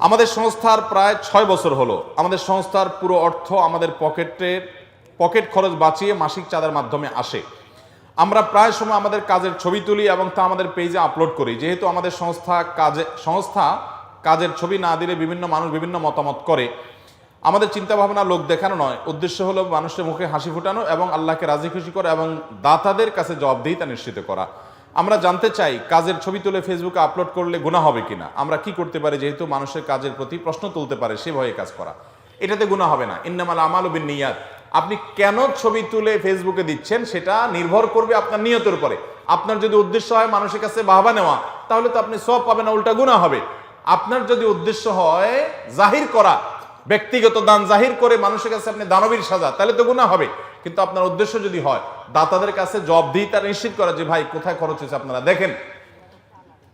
আমাদের সংস্থার প্রায় ছয় বছর হলো। আমাদের সংস্থার পুরো অর্থ আমাদের পকেটের পকেট খরচ বাঁচিয়ে মাসিক চাঁদার মাধ্যমে আসে। আমরা প্রায় সময় আমাদের কাজের ছবি তুলি এবং তা আমাদের পেজে আপলোড করি। যেহেতু আমাদের সংস্থা কাজে, সংস্থা কাজের ছবি না দিলে বিভিন্ন মানুষ বিভিন্ন মতামত করে। আমাদের চিন্তা ভাবনা লোক দেখানো নয়। উদ্দেশ্য হলো মানুষের মুখে হাসি ফুটানো এবং আল্লাহকে রাজি খুশি করা এবং দাতাদের কাছে জবাবদিহিতা নিশ্চিত করা। আমরা জানতে চাই, কাজের ছবি তুলে ফেসবুকে আপলোড করলে গুণা হবে কিনা। আমরা কি করতে পারি যেহেতু মানুষের কাজের প্রতি প্রশ্ন তুলতে পারে সে ভয়ে কাজ করা। এটাতে গুণা হবে না। ইন্নামাল আমাল বিন নিয়াত আপনি কেন ছবি তুলে ফেসবুকে দিচ্ছেন? সেটা নির্ভর করবে আপনার নিয়তের উপরে। আপনার যদি উদ্দেশ্য হয় মানুষের কাছে বাহবা নেওয়া, তাহলে তো আপনি সব পাবেন না, উল্টা গুণা হবে। আপনার যদি উদ্দেশ্য হয় জাহির করা, ব্যক্তিগত দান জাহির করে মানুষের কাছে আপনি দানবীর সাজা, তাহলে তো গুণা হবে। কিন্তু আপনার উদ্দেশ্য যদি হয় দাতাদের কাছে জব দিই, তার নিশ্চিত করা যে ভাই, কোথায় খরচ হয়েছে আপনারা দেখেন।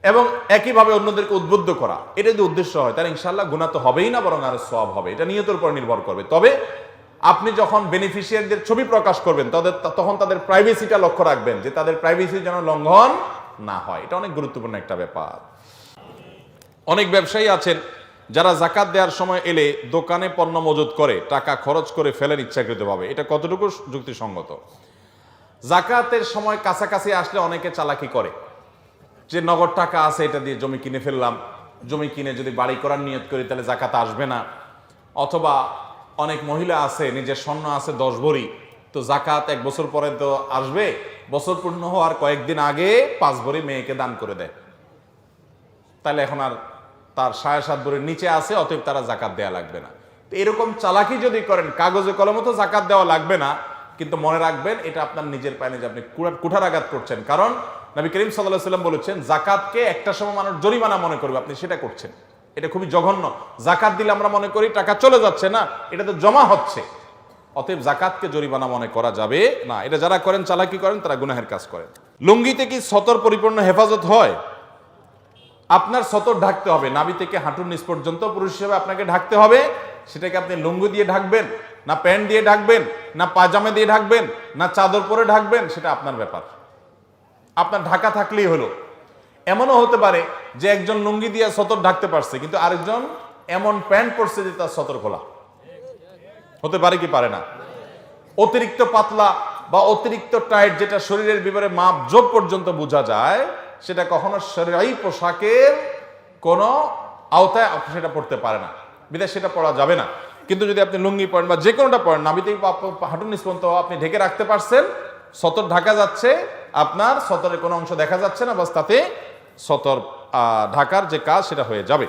এবং একইভাবে অন্যদেরকে উদ্বুদ্ধ করা, এটা যদি উদ্দেশ্য হয়, তাহলে ইনশাল্লাহ গুণা তো হবেই না, বরং আরও সব হবে। এটা নিয়তের উপর নির্ভর করবে। তবে আপনি যখন বেনিফিশিয়ারিদের ছবি প্রকাশ করবেন, তাদের তখন তাদের প্রাইভেসিটা লক্ষ্য রাখবেন, যে তাদের প্রাইভেসি যেন লঙ্ঘন না হয়। এটা অনেক গুরুত্বপূর্ণ একটা ব্যাপার। অনেক ব্যবসায়ী আছেন, যারা জাকাত দেওয়ার সময় এলে দোকানে পণ্য মজুত করে, টাকা খরচ করে ফেলেন ইচ্ছাকৃতভাবে। এটা কতটুকু যুক্তিসঙ্গত? জাকাতের সময় কাছাকাছি আসলে অনেকে চালাকি করে। যে নগদ টাকা আছে, এটা দিয়ে জমি কিনে ফেললাম। জমি কিনে যদি বাড়ি করার নিয়ত করি, তাহলে জাকাত আসবে না। অথবা অনেক মহিলা আছে, নিজের স্বর্ণ আছে, দশ ভরি। তো জাকাত এক বছর পরে তো আসবে। বছর পূর্ণ হওয়ার কয়েকদিন আগে পাঁচ ভরি মেয়েকে দান করে দেয়। তাহলে এখন আর তার সাড়ে সাত ভরির নিচে আছে, অতএব তারা জাকাত দেওয়া লাগবে না। এরকম চালাকি যদি করেন, কাগজে কলমে তো জাকাত দেওয়া লাগবে না। কিন্তু মনে রাখবেন, এটা আপনার নিজের পায়ে যে আপনি কুঠারাঘাত করছেন। কারণ নবী করিম সাল্লাহ সাল্লাম বলেছেন, জাকাতকে একটা সময় মানুষ জরিমানা মনে করবে, আপনি সেটা করছেন। এটা খুবই জঘন্য। জাকাত দিলে আমরা মনে করি টাকা চলে যাচ্ছে না, এটা তো জমা হচ্ছে। অতএব জাকাতকে জরিমানা মনে করা যাবে না। এটা যারা করেন, চালাকি করেন, তারা গুনাহের কাজ করেন। লুঙ্গিতে কি সতর পরিপূর্ণ হেফাজত হয়? আপনার সতর ঢাকতে হবে। নাভি থেকে হাঁটুর নিচ পর্যন্ত পুরুষ হিসেবে আপনাকে ঢাকতে হবে। সেটাকে আপনি লুঙ্গি দিয়ে ঢাকবেন না প্যান্ট দিয়ে ঢাকবেন? না পাজামা দিয়ে ঢাকবেন, না চাদর পরে ঢাকবেন, সেটা আপনার ব্যাপার। আপনার ঢাকা থাকলেই হলো। এমনও হতে পারে যে একজন লুঙ্গি দিয়ে সতর ঢাকতে পারছে, কিন্তু আরেকজন এমন প্যান্ট পরছে যে তার সতর খোলা। হতে পারে কি পারে না? অতিরিক্ত পাতলা বা অতিরিক্ত টাইট যেটা শরীরের বিবরে মাপ যোগ পর্যন্ত বোঝা যায়, সেটা কখনো শরীরাই পোশাকের কোনো আওতায় সেটা পড়তে পারে না। বিদেশ সেটা পড়া যাবে না। কিন্তু যদি আপনি লুঙ্গি পড়েন বা যে কোনোটা পড়েন থেকে হাঁটুর পর্যন্ত আপনি ঢেকে রাখতে পারছেন, সতর ঢাকা যাচ্ছে, আপনার সতরের কোনো অংশ দেখা যাচ্ছে না, বাস তাতে সতর ঢাকার যে কাজ সেটা হয়ে যাবে।